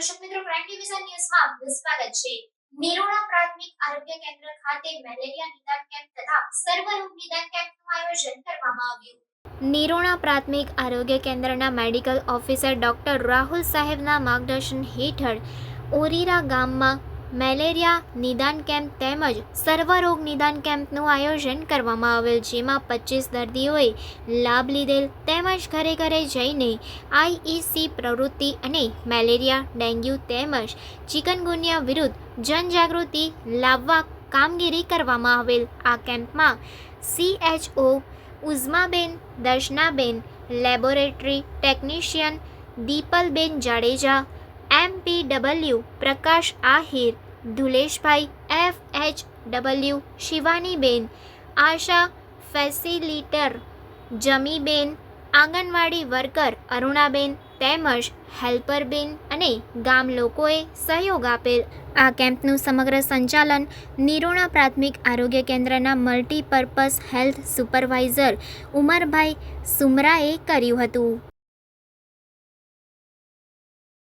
ન્યૂઝમાં આપનું સ્વાગત છે. નિરોણા પ્રાથમિક આરોગ્ય કેન્દ્ર ખાતે મેલેરિયા નિદાન કેમ્પ તથા સર્વરોગ નિદાન કેમ્પનું આયોજન કરવામાં આવ્યું. નિરોણા પ્રાથમિક આરોગ્ય કેન્દ્રના મેડિકલ ઓફિસર ડોક્ટર રાહુલ સાહેબના માર્ગદર્શન હેઠળ ઓરીરા ગામમાં મેલેરિયા નિદાન કેમ્પ તેમજ સર્વરોગ નિદાન કેમ્પનું આયોજન કરવામાં આવેલ, જેમાં પચીસ દર્દીઓએ લાભ લીધેલ તેમજ ઘરે ઘરે જઈને આઈઈસી પ્રવૃત્તિ અને મેલેરિયા, ડેન્ગ્યુ તેમજ ચિકનગુનિયા વિરુદ્ધ જનજાગૃતિ લાવવા કામગીરી કરવામાં આવેલ. આ કેમ્પમાં સીએચઓ ઉઝમાબેન, દર્શનાબેન, laboratory technician દીપલબેન Jadeja MPW Prakash Ahir ધુલેશભાઈ F H W શિવાનીબેન ASHA facilitator જમીબેન આંગણવાડી વર્કર અરુણાબેન તેમજ હેલ્પરબેન અને ગામ લોકોએ સહયોગ આપેલ. આ કેમ્પનું સમગ્ર સંચાલન નિરોણા પ્રાથમિક આરોગ્ય કેન્દ્રના મલ્ટીપર્પઝ હેલ્થ સુપરવાઇઝર ઉમરભાઈ સુમરાએ કર્યું હતું.